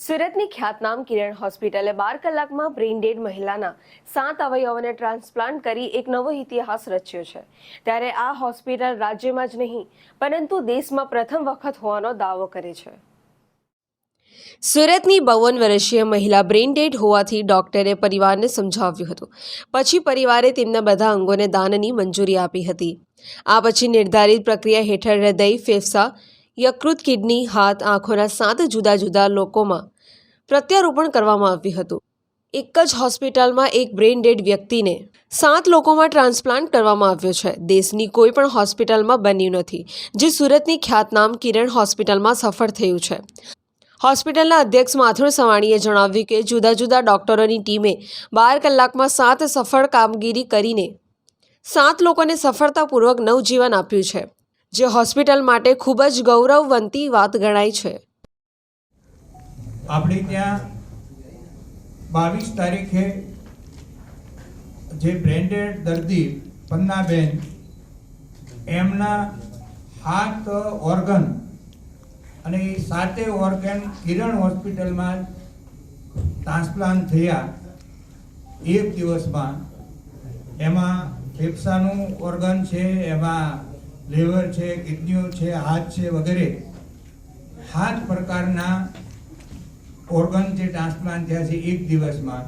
સુરતની ખ્યાતનામ કિરણ હોસ્પિટલે બાર કલાકમાં બ્રેઇન ડેડ મહિલાના સાત અવયવોને ટ્રાન્સપ્લાન્ટ કરી એક નવો ઇતિહાસ રચ્યો છે. ત્યારે આ હોસ્પિટલ રાજ્યમાં જ નહીં, પરંતુ દેશમાં પ્રથમ વખત હોવાનો દાવો કરે છે. સુરતની બાવન વર્ષીય મહિલા બ્રેઇન ડેડ હોવાથી ડોક્ટરે પરિવારને સમજાવ્યું હતું. પછી પરિવારે તેમના બધા અંગોને દાનની મંજૂરી આપી હતી. આ પછી નિર્ધારિત પ્રક્રિયા હેઠળ હૃદય, ફેફસા યકૃત કિડની, હાથ, આંખોના સાત જુદા જુદા લોકોમાં પ્રત્યારોપણ કરવામાં આવ્યું હતું. એક જ હોસ્પિટલમાં એક બ્રેઇન ડેડ વ્યક્તિને સાત લોકોમાં ટ્રાન્સપ્લાન્ટ કરવામાં આવ્યો છે. દેશની કોઈ પણ હોસ્પિટલમાં બન્યું નથી, જે સુરતની ખ્યાતનામ કિરણ હોસ્પિટલમાં સફળ થયું છે. હોસ્પિટલના અધ્યક્ષ માથુર સવાણીએ જણાવ્યું કે જુદા જુદા ડોક્ટરોની ટીમે બાર કલાકમાં સાત સફળ કામગીરી કરીને સાત લોકોને સફળતાપૂર્વક નવજીવન આપ્યું છે. જે હોસ્પિટલ માટે ખૂબ જ ગૌરવવંતી વાત ગણાય છે. આપણે ત્યાં બાવીસ તારીખે જે બ્રેન્ડેડ દર્દી પન્નાબેન, એમના હાથ ઓર્ગન અને એ સાતે ઓર્ગન કિરણ હોસ્પિટલમાં ટ્રાન્સપ્લાન્ટ થયા એક દિવસમાં. એમાં ફેફસાનું ઓર્ગન છે, એમાં લીવર છે, કિડનીઓ છે, હાથ છે વગેરે સાત પ્રકારના ઓર્ગન જે ટ્રાન્સપ્લાન્ટ થયા છે એક દિવસમાં